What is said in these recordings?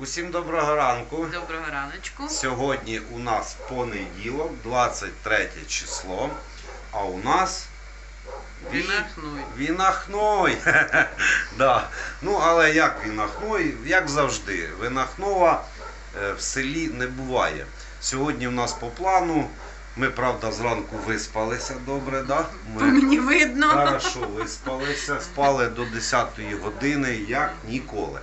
Усім доброго ранку. Доброго раночку. Сьогодні у нас понеділок, 23 число. А у нас ві- Вінахнуй. Вінахной. да. Ну, але як Вінахной, як завжди, Винахнова е, в селі не буває. Сьогодні у нас по плану. Ми, правда, зранку виспалися добре, да? По мені видно. Хорошо виспалися, спали до 10 години, як ніколи.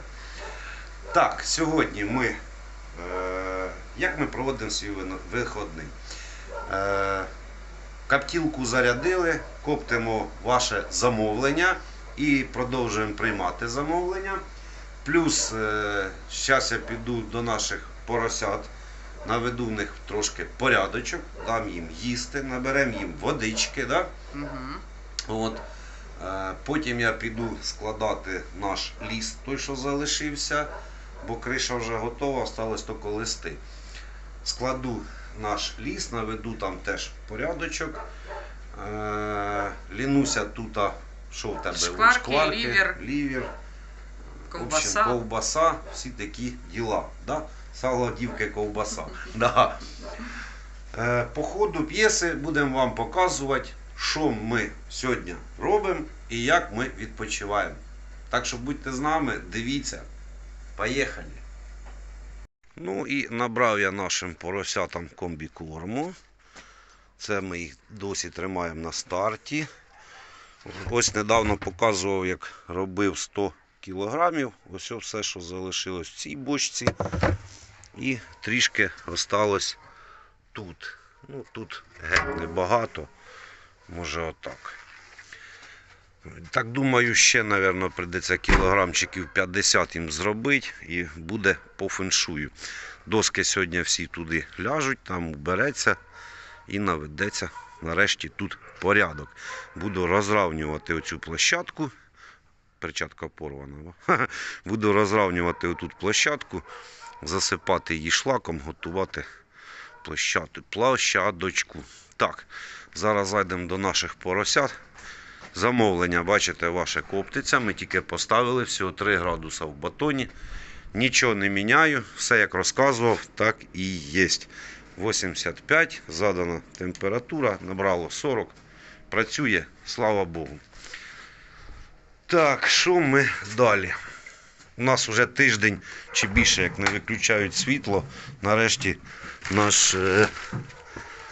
Так, сьогодні ми. Е, як ми проводимо свій виходний? Е, каптілку зарядили, коптимо ваше замовлення і продовжуємо приймати замовлення. Плюс, е, зараз я піду до наших поросят, наведу в них трошки порядочок, дам їм їсти, наберемо їм водички. Да? Угу. От. Е, Потім я піду складати наш ліс, той, що залишився, бо криша вже готова, осталось тільки листи. Складу наш ліс, наведу там теж порядочок. Е, Лінуся тут, що в тебе? Шкварки, лівер. лівер. Ковбаса. Общем, ковбаса, всі такі діла. Да? Сало, дівки, ковбаса. Да. Е, По ходу п'єси будемо вам показувати, що ми сьогодні робимо і як ми відпочиваємо. Так що будьте з нами, дивіться. Поїхали. Ну і набрав я нашим поросятам комбікорму. Це ми їх досі тримаємо на старті. Ось недавно показував, як робив 100 кілограмів. Ось все, що залишилось в цій бочці. І трішки осталось тут. Ну, тут геть небагато. Може отак. Так думаю, ще, мабуть, прийдеться кілограмчиків 50 їм зробити і буде по феншую. Доски сьогодні всі туди ляжуть, там убереться і наведеться нарешті тут порядок. Буду розравнювати оцю площадку. Перчатка порвана. Буду розравнювати отут площадку, засипати її шлаком, готувати площаду, площадочку. Так, зараз зайдемо до наших поросят. Замовлення, бачите, ваше коптиться. Ми тільки поставили всього 3 градуса в батоні. Нічого не міняю, все як розказував, так і є. 85, задана температура, набрало 40. Працює, слава Богу. Так, що ми далі? У нас вже тиждень чи більше, як не виключають світло. Нарешті наш е,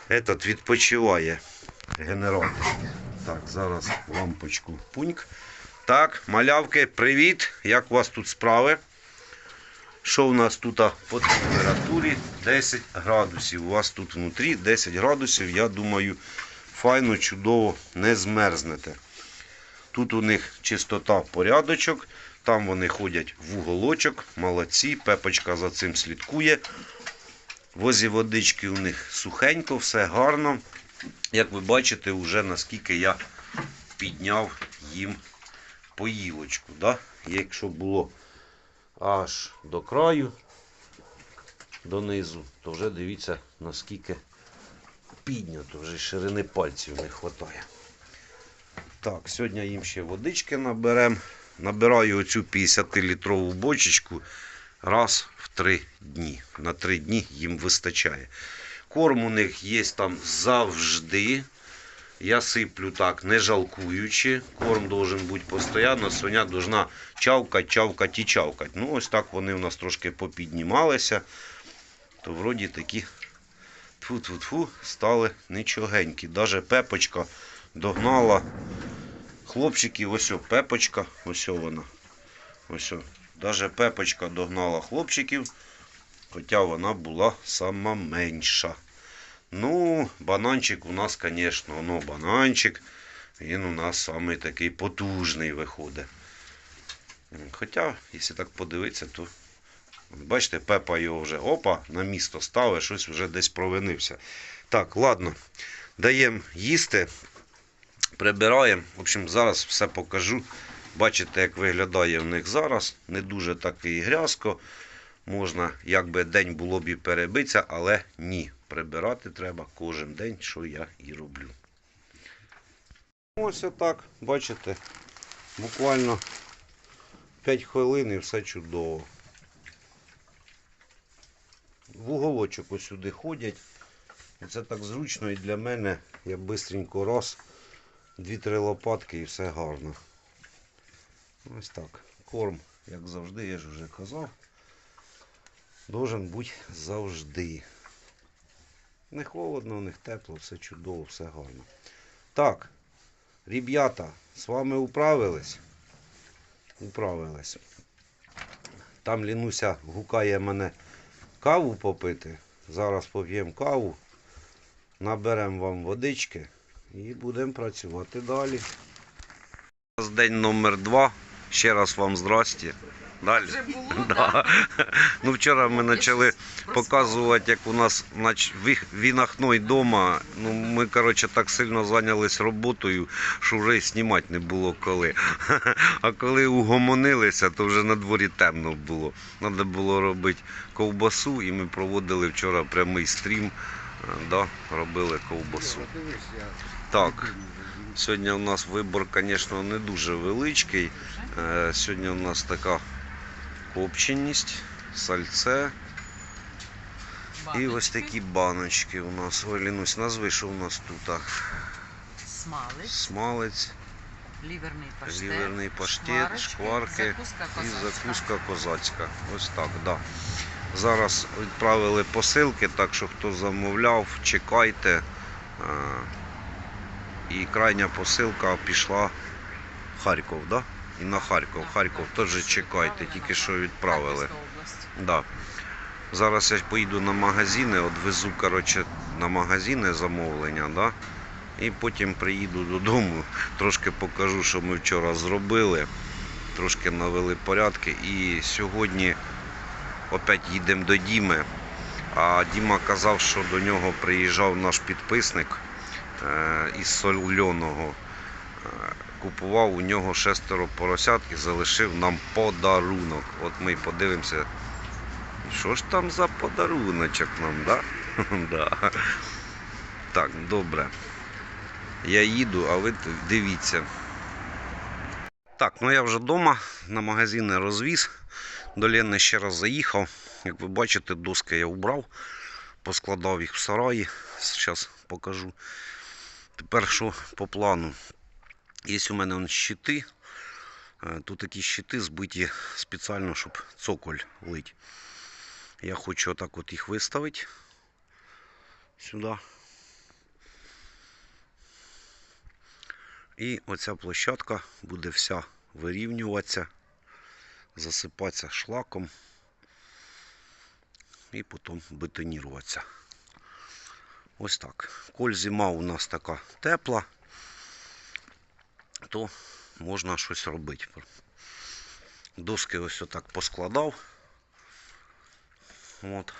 этот відпочиває генератор. Так, зараз лампочку пуньк. Так, малявки, привіт! Як у вас тут справи? Що у нас тут по температурі? 10 градусів. У вас тут внутрі 10 градусів. Я думаю, файно, чудово не змерзнете. Тут у них чистота, порядочок. Там вони ходять в уголочок, молодці. Пепочка за цим слідкує. Возі водички у них сухенько, все гарно. Як ви бачите, вже наскільки я підняв їм поїлочку. Да? Якщо було аж до краю, донизу, то вже дивіться, наскільки піднято, вже ширини пальців не вистачає. Так, сьогодні їм ще водички наберемо. Набираю оцю 50-літрову бочечку раз в 3 дні. На 3 дні їм вистачає. Корм у них є там завжди. Я сиплю так, не жалкуючи. Корм должен бути постійно. Соня должна чавкати, чавкати і чавкати. Ну, ось так вони у нас трошки попіднімалися. То вроді такі тфу-тфу-тфу стали нічогенькі. Даже пепочка догнала хлопчиків. Ось о, пепочка, ось о вона. Ось о. Даже пепочка догнала хлопчиків, хоча вона була сама менша. Ну, бананчик у нас, звісно, ну, бананчик. Він у нас самий такий потужний виходить. Хоча, якщо так подивитися, то бачите, Пепа його вже опа, на місто ставить, щось вже десь провинився. Так, ладно, даємо їсти, прибираємо. В общем, зараз все покажу. Бачите, як виглядає в них зараз. Не дуже так і грязко. Можна, якби день було б і перебитися, але ні. Прибирати треба кожен день, що я і роблю. Ось отак, бачите, буквально 5 хвилин і все чудово. в уголочок ось сюди ходять. Це так зручно і для мене. Я бистренько раз, дві-три лопатки і все гарно. Ось так. Корм, як завжди, я ж вже казав. Должен бути завжди. Не холодно, не тепло, все чудово, все гарно. Так, ребята, з вами управились? Управились. Там Лінуся гукає мене каву попити. Зараз поп'ємо каву, наберемо вам водички і будемо працювати далі. День номер два. Ще раз вам здрасті. Далі. Вже було, Да. Ну, вчора ми почали показувати, як у нас нач... ві- вінахной дома. Ну, ми, коротше, так сильно зайнялись роботою, що вже й знімати не було коли. А коли угомонилися, то вже на дворі темно було. Треба було робити ковбасу, і ми проводили вчора прямий стрім. е, Да, робили ковбасу. Так, сьогодні у нас вибор, звісно, не дуже величкий. Е, Сьогодні у нас така копченість, сальце і ось такі баночки у нас. Ой, Лінусь, назви, що у нас тут? Смалець, Смалець, ліверний паштет, ліверний паштет, шкварки і закуска козацька. Ось так, да. Зараз відправили посилки, так що хто замовляв, чекайте. Е, І крайня посилка пішла в Харків, да? І на Харків. Харків теж чекайте, тільки що відправили. Да. Зараз я поїду на магазини, відвезу коротше, на магазини замовлення, да? і потім приїду додому, трошки покажу, що ми вчора зробили, трошки навели порядки. І сьогодні опять їдемо до Діми. А Діма казав, що до нього приїжджав наш підписник е, із Сольоного. Купував у нього шестеро поросят і залишив нам подарунок. От ми й подивимося, що ж там за подаруночок нам, да? да? Так, добре. Я їду, а ви дивіться. Так, ну я вже вдома на магазини розвіз. До Лени ще раз заїхав. Як ви бачите, доски я убрав, поскладав їх в сараї. Зараз покажу. Тепер що по плану? Є у мене вон щити. Е, Тут такі щити збиті спеціально, щоб цоколь лить. Я хочу отак от їх виставити сюди. І оця площадка буде вся вирівнюватися, засипатися шлаком і потім бетоніруватися. Ось так. Коль зима у нас така тепла, то можна щось робити. Доски ось отак поскладав. От.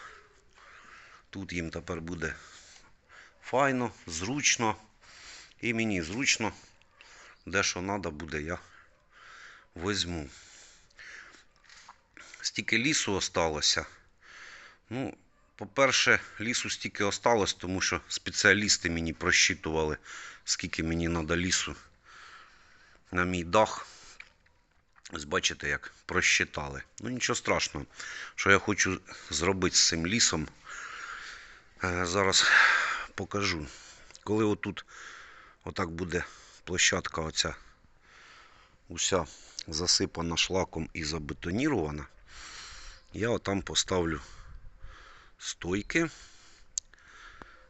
Тут їм тепер буде файно, зручно. І мені зручно. Де що треба буде, я візьму. Стільки лісу осталося. Ну, по-перше, лісу стільки осталось, тому що спеціалісти мені просчитували, скільки мені треба лісу на мій дах. Ось бачите, як просчитали. Ну нічого страшного, що я хочу зробити з цим лісом. Е, Зараз покажу. Коли отут отак буде площадка оця уся засипана шлаком і забетонірована, я отам поставлю стойки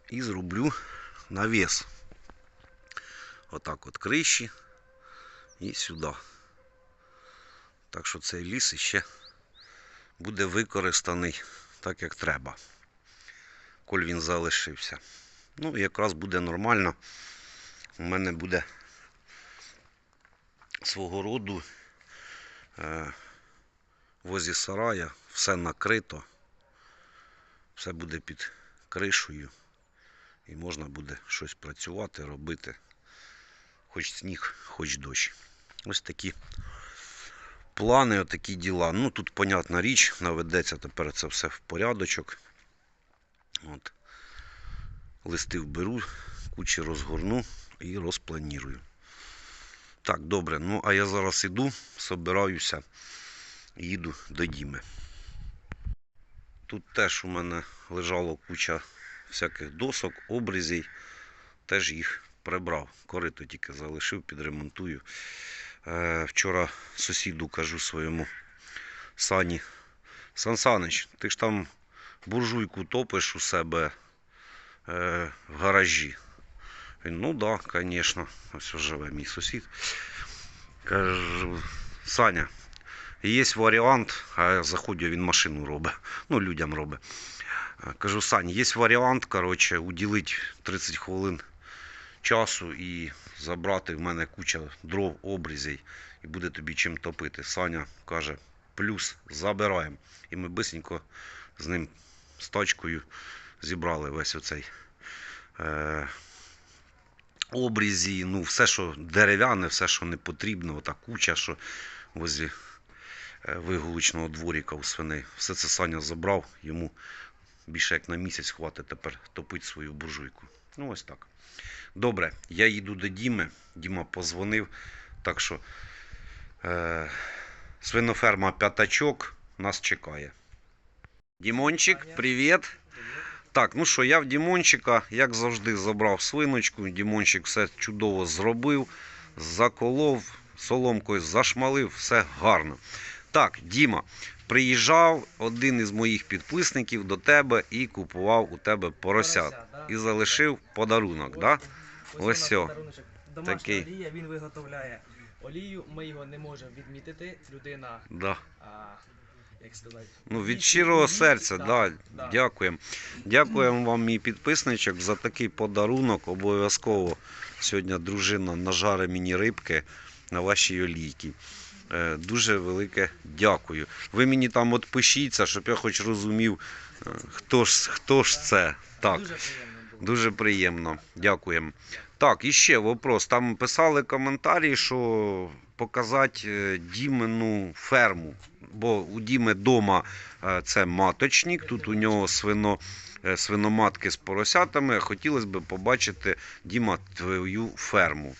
і зроблю навіс. Отак от криші і сюди. Так що цей ліс іще буде використаний так, як треба. Коль він залишився. Ну, якраз буде нормально. У мене буде свого роду е, возі сарая, все накрито, все буде під кришею. І можна буде щось працювати, робити. Хоч сніг, хоч дощ. Ось такі плани, отакі діла. Ну тут, понятна річ, наведеться тепер це все в порядочок. От. Листи вберу, кучі розгорну і розпланірую. Так, добре. Ну, а я зараз іду, собираюся, їду до Діми. Тут теж у мене лежало куча всяких досок, обрізів. Теж їх прибрав. Корито тільки залишив, підремонтую. Е, вчора сусіду кажу своєму Сані. Сан Санич, ти ж там буржуйку топиш у себе е, в гаражі. Він, ну так, да, звісно. Ось живе мій сусід. Кажу, Саня, є варіант, а я заходжу, він машину робить. Ну, людям робить. Е, Кажу, Сань, є варіант, коротше, уділити 30 хвилин часу і забрати в мене куча дров, обрізей, і буде тобі чим топити. Саня каже, плюс забираємо. І ми бисенько з ним з тачкою зібрали весь оцей е, обрізі, ну, все, що дерев'яне, все, що не потрібно, ота куча, що возле е, вигуличного дворіка у свиней. Все це Саня забрав, йому більше як на місяць хватить тепер топити свою буржуйку. Ну, ось так. Добре, я їду до Діми. Діма позвонив. Так що е, свиноферма П'ятачок нас чекає. Дімончик, привіт. Так, ну що, я в Дімончика, як завжди, забрав свиночку. Дімончик все чудово зробив, заколов, соломкою зашмалив, все гарно. Так, Діма, приїжджав один із моїх підписників до тебе і купував у тебе поросят. І залишив подарунок, так? Ось подаруночок. Домашня Такий. олія, він виготовляє олію, ми його не можемо відмітити. Людина, Да? а, як сказати, Ну, від щирого серця, да, да, да. дякуємо. Дякуємо вам, мій підписничок, за такий подарунок. Обов'язково сьогодні дружина нажаре мені рибки на вашій олійці. Е, Дуже велике дякую. Ви мені там от пишіться, щоб я хоч розумів, е, хто ж, хто ж це. Так. Дуже приємно. Дякуємо. Так, і ще вопрос. Там писали коментарі, що показати е, Дімину ферму. Бо у Діми вдома це маточник, тут у нього свино, свиноматки з поросятами. Хотілося б побачити Діма твою ферму.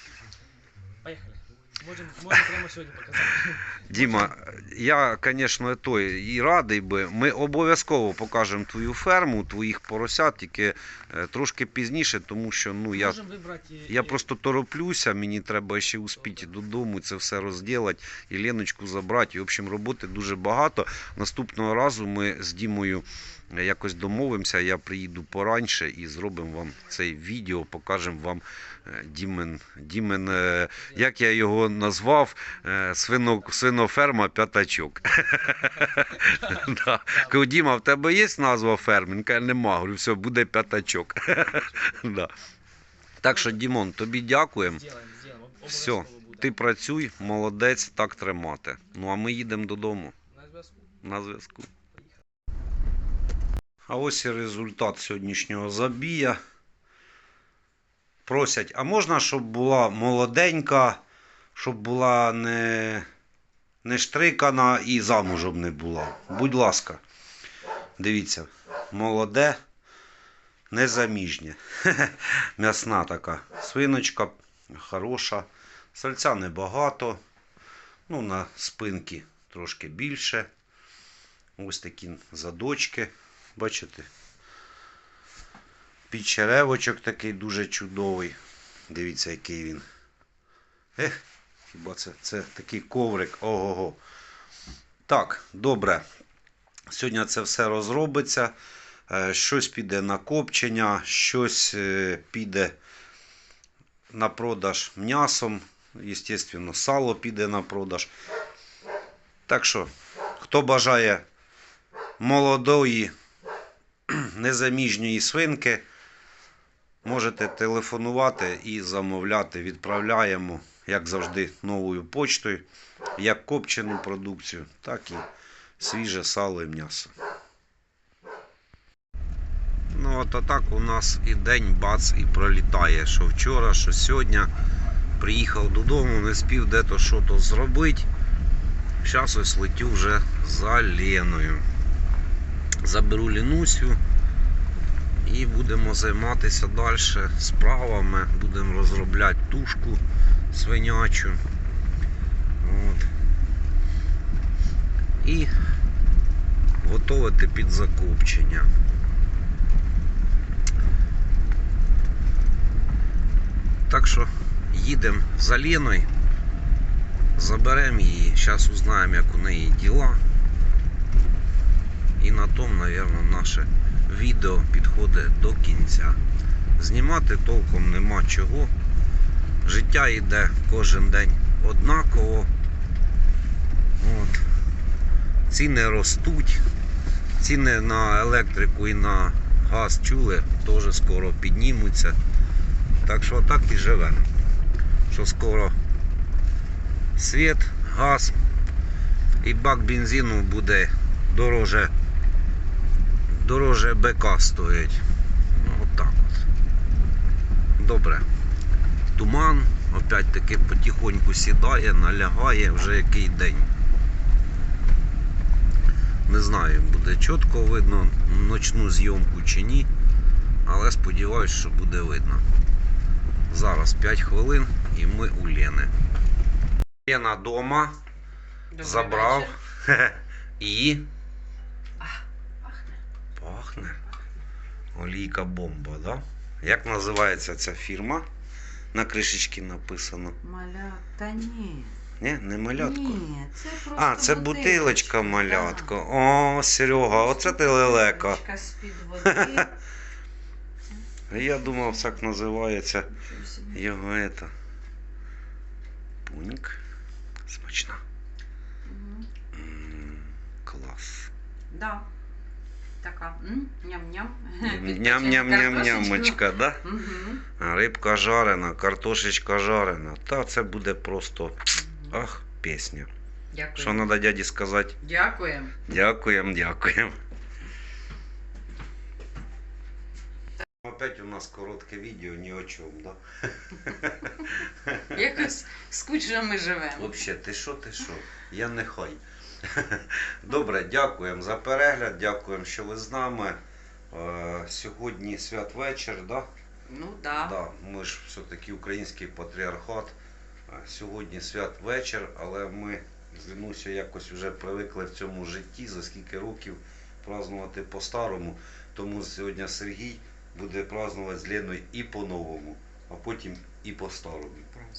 Можемо можемо прямо сьогодні показати. Діма, я, звісно, той і радий би. Ми обов'язково покажемо твою ферму, твоїх поросят, тільки е, трошки пізніше, тому що ну, я Можемо вибрати. і- Я і- просто тороплюся, мені треба ще успіти додому це все розділити і Леночку забрати. І, в общем, роботи дуже багато. Наступного разу ми з Дімою якось домовимося. Я приїду пораньше і зробимо вам цей відео, покажемо вам е, Дімен, Дімен е, як я його назвав, е, свино, свиноферма п'ятачок. Кажу, Діма, в тебе є назва ферми? Він каже, нема. Говорю, все, буде п'ятачок. Так що, Дімон, тобі дякуємо. Все, Ти працюй, молодець, так тримати. Ну а ми їдемо додому На зв'язку. на зв'язку. А ось і результат сьогоднішнього забія. Просять, а можна, щоб була молоденька, щоб була не, не штрикана і замужем не була. Будь ласка, дивіться, молоде, незаміжнє. М'ясна така свиночка, хороша. Сальця небагато. Ну, на спинки трошки більше. Ось такі задочки. Бачите? Підчеревочок такий дуже чудовий. Дивіться, який він. Ех, хіба це, це такий коврик. Ого-го. Так, добре. Сьогодні це все розробиться. Е, Щось піде на копчення, щось е, піде на продаж м'ясом. Естественно, сало піде на продаж. Так що, хто бажає молодої незаміжньої свинки, можете телефонувати і замовляти. Відправляємо, як завжди, новою почтою, як копчену продукцію, так і свіже сало і м'ясо. Ну, от отак у нас і день бац і пролітає. Що вчора, що сьогодні. Приїхав додому, не спів де-то що-то зробити. Зараз ось летю вже за Леною заберу лінусю і будемо займатися далі справами, будемо розробляти тушку свинячу. От. І готувати під закопчення. Так що їдемо за ліною, заберемо її, зараз узнаємо, як у неї діла. І на тому, мабуть, наше відео підходить до кінця. Знімати толком нема чого. Життя йде кожен день однаково. От. Ціни ростуть. Ціни на електрику і на газ чули, теж скоро піднімуться. Так що так і живемо. Що скоро світ, газ і бак бензину буде дороже, дороже БК стоїть. Ну отак от. Добре. Туман, опять-таки потихоньку сідає, налягає вже який день. Не знаю, буде чітко видно ночну зйомку чи ні, але сподіваюся, що буде видно. Зараз 5 хвилин і ми у Лени. Лена вдома, забрав. І. Олійка бомба, да? Як називається ця фірма? На кришечці написано. Маля, та ні. Ні, не малятко. Ні, це просто А, це бутилочка малятка. О, Серега, оце ти лелека. Бутилочка з-під води. Я думав, так називається його это. Пуньк. Смачна. Мгм. М, Клас. Да. Така. Ням-ням. Ням-ням-ням-нямочка, да? Мгм. А Рибка жарена, картошечка жарена. Та це буде просто ах, пісня. Дякую. Що треба дяді сказати? Дякуємо. Дякуємо, дякуємо. Опять у нас коротке відео ні о чому, да? Якось скучно ми живемо. Вообще, ти що, ти що? Я не хай. Добре, дякуємо за перегляд, дякуємо, що ви з нами. Е, Сьогодні святвечір, да? Ну да. Да, ми ж все-таки український патріархат. Е, Сьогодні святвечір, але ми з Лінусею якось вже привикли в цьому житті за скільки років празднувати по-старому. Тому сьогодні Сергій буде празднувати з Леною і по-новому, а потім і по-старому.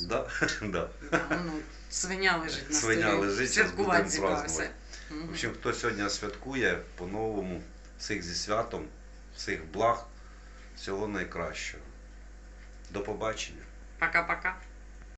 Да? Да. Да, ну, свиня лежить на Свиня столі. лежить, Святкувати будемо зібрався. В общем, хто сьогодні святкує по-новому, всіх зі святом, всіх благ, всього найкращого. До побачення. Пока-пока.